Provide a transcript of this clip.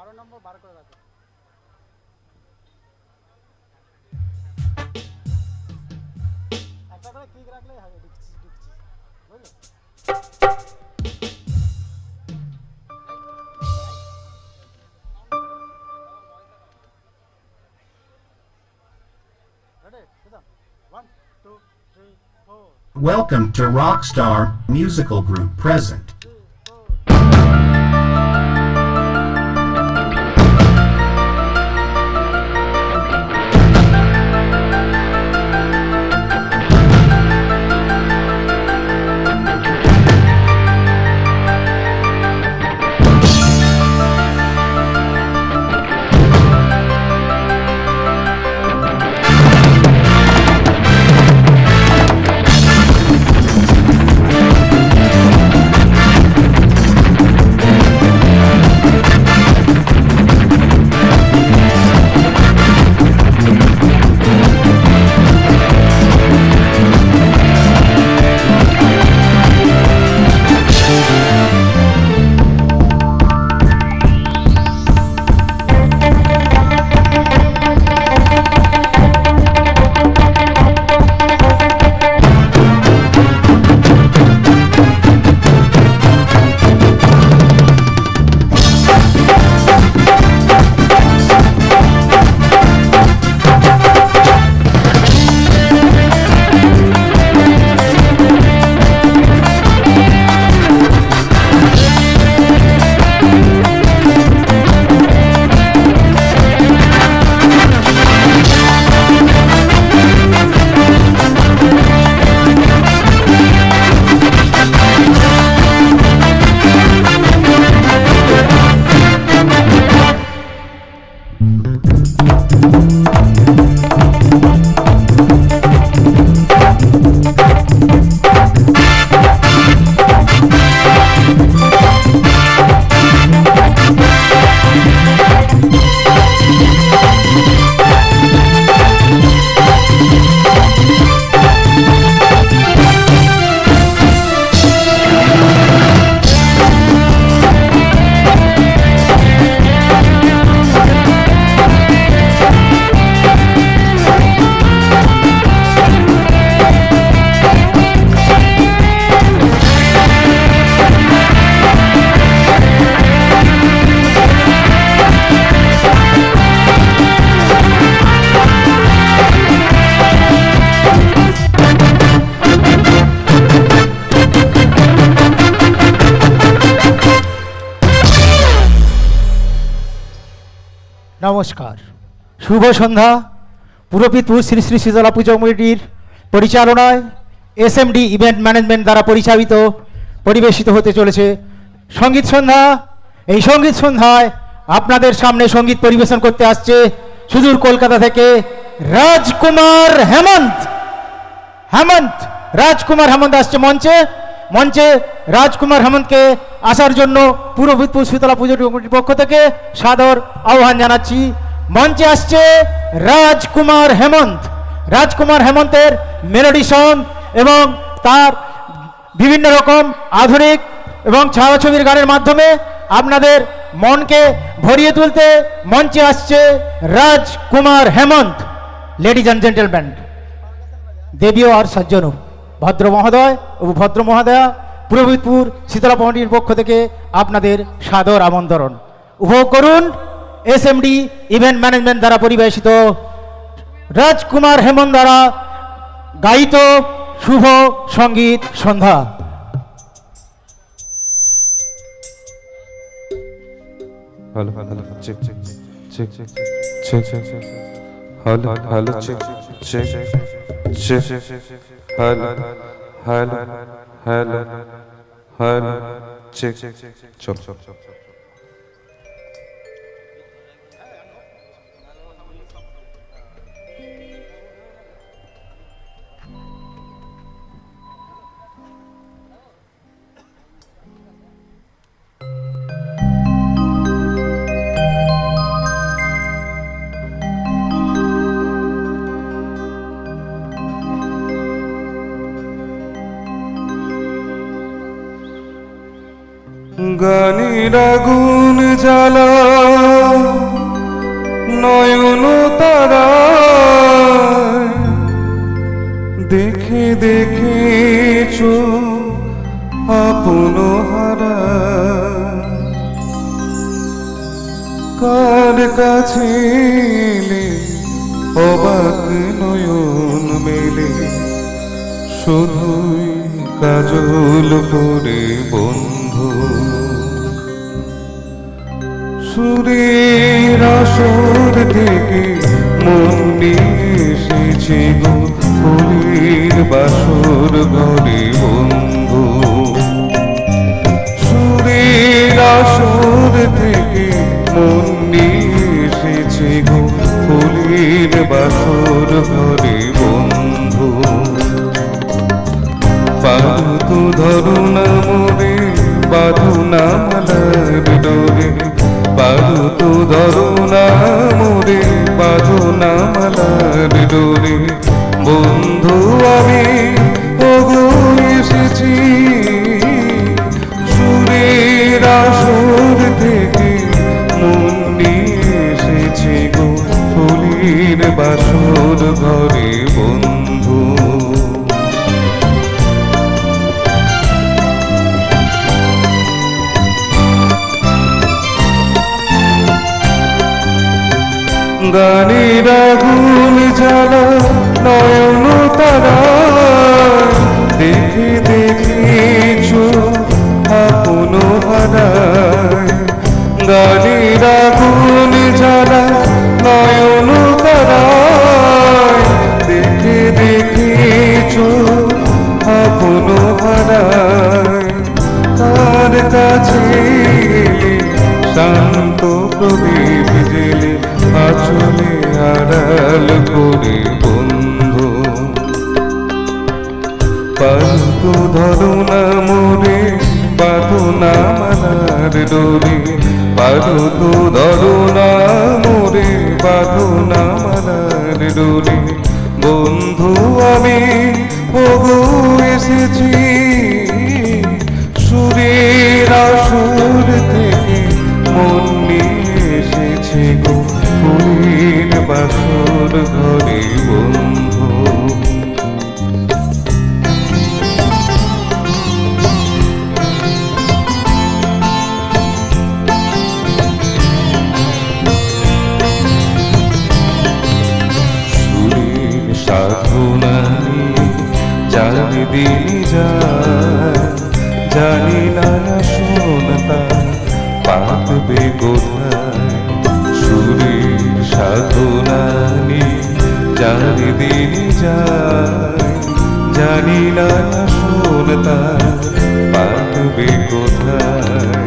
বারো নম্বর বার করে রাখো একটা করে ক্লিক রাখলেই হবে ঢুকছি ঢুকছি বুঝলে রেডি কোথাও one two three four Welcome to Rockstar Musical Group present. নমস্কার। শুভ সন্ধ্যা। পুরপিতপুর শ্রী শ্রী শীতলা পুজো কমিটির পরিচালনায় এসএমডি ইভেন্ট ম্যানেজমেন্ট দ্বারা পরিচালিত, পরিবেশিত হতে চলেছে সংগীত সন্ধ্যা। এই সংগীত সন্ধ্যায় আপনাদের সামনে সংগীত পরিবেশন করতে আসছে সুদূর কলকাতা থেকে রাজকুমার হেমন্ত। হেমন্ত, রাজকুমার হেমন্ত আসছে মঞ্চে। মঞ্চে রাজকুমার হেমন্তকে আসার জন্য পূর্বভূতপুর শীতলা পুজো কমিটির পক্ষ থেকে সাদর আহ্বান জানাচ্ছি। মঞ্চে আসছে রাজকুমার হেমন্ত। রাজকুমার হেমন্তের মেলোডি সং এবং তার বিভিন্ন রকম আধুনিক এবং ছায়াছবির গানের মাধ্যমে আপনাদের মনকে ভরিয়ে তুলতে মঞ্চে আসছে Rajkumar Hemanta. Ladies and gentleman দেবীও আর সজ্জন, ভদ্র মহোদয় ও ভদ্র মহোদয়া পুরোহিতপুর শীতলা কমিটির পক্ষ থেকে আপনাদের সাদর আমন্ত্রণ উপভোগ করুন এসএমডি ইভেন্ট ম্যানেজমেন্ট দ্বারা পরিবেশিত রাজকুমার হেমন্ত দ্বারা গায়িত শুভ সংগীত সন্ধ্যা Hal, hal, hal, Check! Check! Check! çek, çek, çek, গানির আগুন জ্বালা, নয়ন তারা দেখে দেখে চোখ আপন হারা। কার কাছে অবাক নয়ন মেলে, শুধুই কাজল করে বন্ধু। সুরের আসর থেকে মন এসেছে গো ফুলের বাসর ঘরে বন্ধু। পারতু ধরু না মোরে বাঁধু মালার ডোরে। বন্ধু আমি, ওগো এসেছি। সুরের আসর থেকে মন নিয়ে এসেছি গো, ফুলের বাসর ঘরে। গানের আগুন জ্বালা নয়ন তারা। দেখে দেখে আপন হারায় গানের আগুন জ্বালা নয়ন তারা। দেখে দেখে আপন হারায় তার কাছে শান্ত আড়াল করে বন্ধু। পালতু ধরো না মোরে বাঁধো না মালার ডোরে পালতু ধরো না মোরে বাঁধো না মালার ডোরে বন্ধু আমি, ওগো এসেছি। সুরের আসর থেকে মন নিয়ে জানি দিন জানি না শোন তার কোথায়।